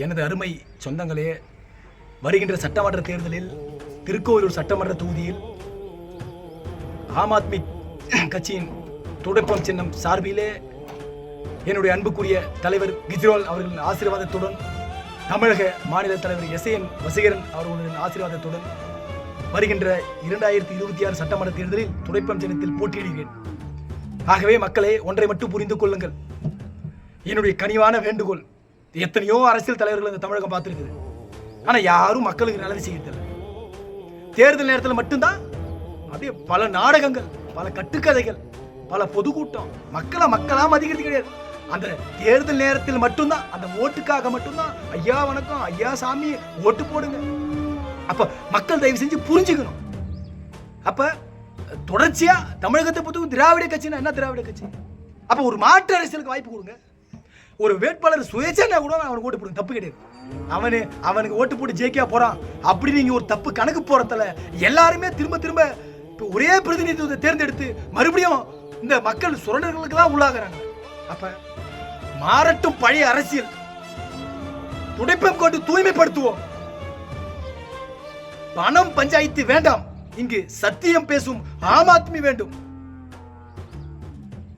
எனது அருமை சொந்தங்களே வருகின்ற சட்டமன்ற தேர்தலில் திருக்கோவிலூர் சட்டமன்ற தொகுதியில் ஆம் ஆத்மி கட்சியின் துடைப்பம் சின்னம் சார்பிலே என்னுடைய அன்புக்குரிய தலைவர் கிஜ்ரோல் அவர்களின் ஆசீர்வாதத்துடன் தமிழக மாநில தலைவர் எஸ் என் வசீகரன் அவர்களின் ஆசீர்வாதத்துடன் வருகின்ற இரண்டாயிரத்தி இருபத்தி ஆறு சட்டமன்ற தேர்தலில் துடைப்பம் சின்னத்தில் போட்டியிடுகிறேன். ஆகவே மக்களே ஒன்றை மட்டும் புரிந்து கொள்ளுங்கள். என்னுடைய கனிவான வேண்டுகோள் எத்தனையோ அரசியல் தலைவர்கள் இந்த தமிழகம் பார்த்துருக்குது. ஆனா யாரும் மக்களுக்கு நல்லது செய்யறதில்ல தேர்தல் நேரத்தில் மட்டும்தான் அப்படியே பல நாடகங்கள் பல கட்டுக்கதைகள் பல பொதுக்கூட்டம் மக்களை மக்களாக மதிக்கிறது கிடையாது. அந்த தேர்தல் நேரத்தில் மட்டும்தான் அந்த ஓட்டுக்காக மட்டும்தான் ஐயா வணக்கம் ஐயா சாமி ஓட்டு போடுங்க. அப்போ மக்கள் தயவு செஞ்சு புரிஞ்சுக்கணும். அப்ப தொடர்ச்சியா தமிழகத்தை பொறுத்தவரைக்கும் திராவிட கட்சினா என்ன திராவிட கட்சி? அப்போ ஒரு மாற்று அரசியலுக்கு வாய்ப்பு கொடுங்க. ஒரு வேட்பாளர் சுயேட்சையா கூட அவனுக்கு ஓட்டு போடுங்க தப்பு கிடையாது. அவனு அவனுக்கு ஓட்டு போட்டு ஜெயிக்கா போறான். அப்படி நீங்க ஒரு தப்பு கணக்கு போறதுல எல்லாருமே திரும்ப திரும்ப இப்போ ஒரே பிரதிநிதித்துவத்தை தேர்ந்தெடுத்து மறுபடியும் இந்த மக்கள் சுரண்டர்களுக்கு தான் உள்ளாகிறாங்க. அப்ப மாறட்டும் பழைய அரசியல். துடைப்பம் கொண்டு தூய்மைப்படுத்துவோம். பணம் பஞ்சாயத்து வேண்டாம். இங்கு சத்தியம் பேசும் ஆம் ஆத்மி வேண்டும்.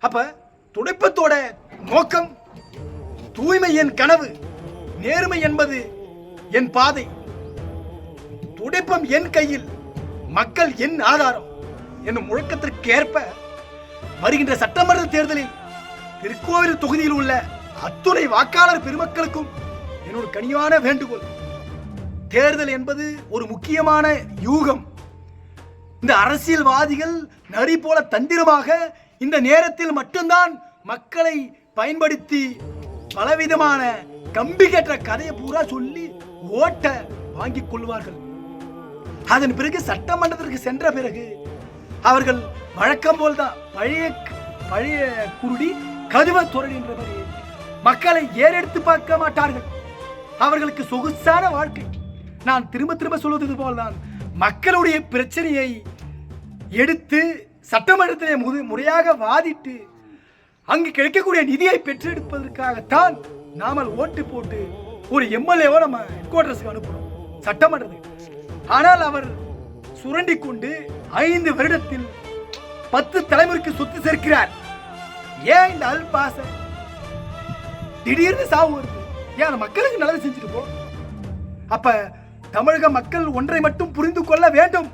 அப்ப துடைப்பத்தோட நோக்கம் தூய்மை என் கனவு. நேர்மை என்பது என் பாதை. துடைப்பம் என் கையில். மக்கள் என் ஆதாரம். என்னும் முழக்கத்திற்கு ஏற்ப வருகின்ற சட்டமன்ற தேர்தலில் திருக்கோவில் தொகுதியில் உள்ள அத்துணை வாக்காளர் பெருமக்களுக்கும் என்னோட கனிவான வேண்டுகோள். தேர்தல் என்பது ஒரு முக்கியமான யூகம். இந்த அரசியல்வாதிகள் நரி போல தந்திரமாக இந்த நேரத்தில் மட்டும்தான் மக்களை பயன்படுத்தி பலவிதமான கம்பி கட்டுற கதையை பூரா சொல்லி ஓட்ட வாங்கி கொள்வார்கள். அதன் பிறகு சட்டமன்றத்திற்கு சென்ற பிறகு அவர்கள் வழக்கம் போல்தான் பழைய பழைய குருடி கதுவ துறடின்ற மாதிரி மக்களை ஏறெடுத்து பார்க்க மாட்டார்கள். அவர்களுக்கு சொகுசான வாழ்க்கை. நான் திரும்ப திரும்ப சொல்வது போல்தான் மக்களுடைய பிரச்சனையை எடுத்து சட்டமன்றத்திலே முது முறையாக வாதிட்டு அங்கு கிடைக்கக்கூடிய நிதியை பெற்றெடுப்பதற்காகத்தான் நாமல் ஓட்டு போட்டு ஒரு எம்எல்ஏவோ நம்ம ஹெட் குவார்டர்ஸ்க்கு அனுப்புறோம். சட்டமன்றத்துக்கு. ஆனால் அவர் சுரண்டி கொண்டு ஐந்து வருடத்தில் பத்து தலைமுறைக்கு சொத்து சேர்க்கிறார். ஏன் இந்த அல்பாச? திடீர்னு சாவு வருது. ஏன் மக்களுக்கு நல்லது செஞ்சுட்டு போ? அப்ப தமிழக மக்கள் ஒன்றை மட்டும் புரிந்து கொள்ள வேண்டும்.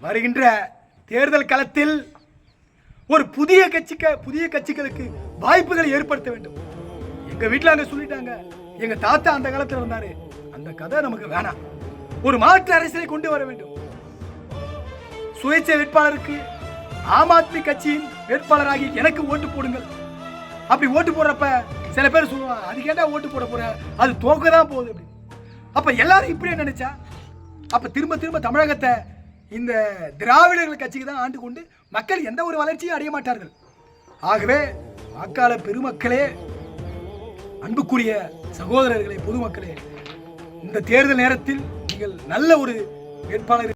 வருகின்ற தேர்தல் களத்தில் ஒரு புதிய கட்சிக்க புதிய கட்சிகளுக்கு வாய்ப்புகளை ஏற்படுத்த வேண்டும். எங்க வீட்டில் அங்க சொல்லிட்டாங்க. எங்க தாத்தா அந்த காலத்துல இருந்தாரு அந்த கதை நமக்கு வேணாம். ஒரு மாற்று அரசியலை கொண்டு வர வேண்டும். சுயேட்சை வேட்பாளருக்கு ஆம் ஆத்மி கட்சியின் வேட்பாளராகி எனக்கு ஓட்டு போடுங்கள். அப்படி ஓட்டு போடுறப்ப சில பேர் சொல்லுவாங்க அது கேட்டா ஓட்டு போட போற? அது தோக்க தான் போகுது. அப்படி அப்ப எல்லாரும் இப்படியே நினைச்சா அப்ப திரும்ப திரும்ப தமிழகத்தை இந்த திராவிடர்கள் கட்சிக்கு தான் ஆண்டு கொண்டு மக்கள் எந்த ஒரு வளர்ச்சியும் அடைய மாட்டார்கள். ஆகவே வாக்காளர் பெருமக்களே அன்புக்குரிய சகோதரர்களே பொதுமக்களே இந்த தேர்தல் நேரத்தில் நீங்கள் நல்ல ஒரு வேட்பாளர்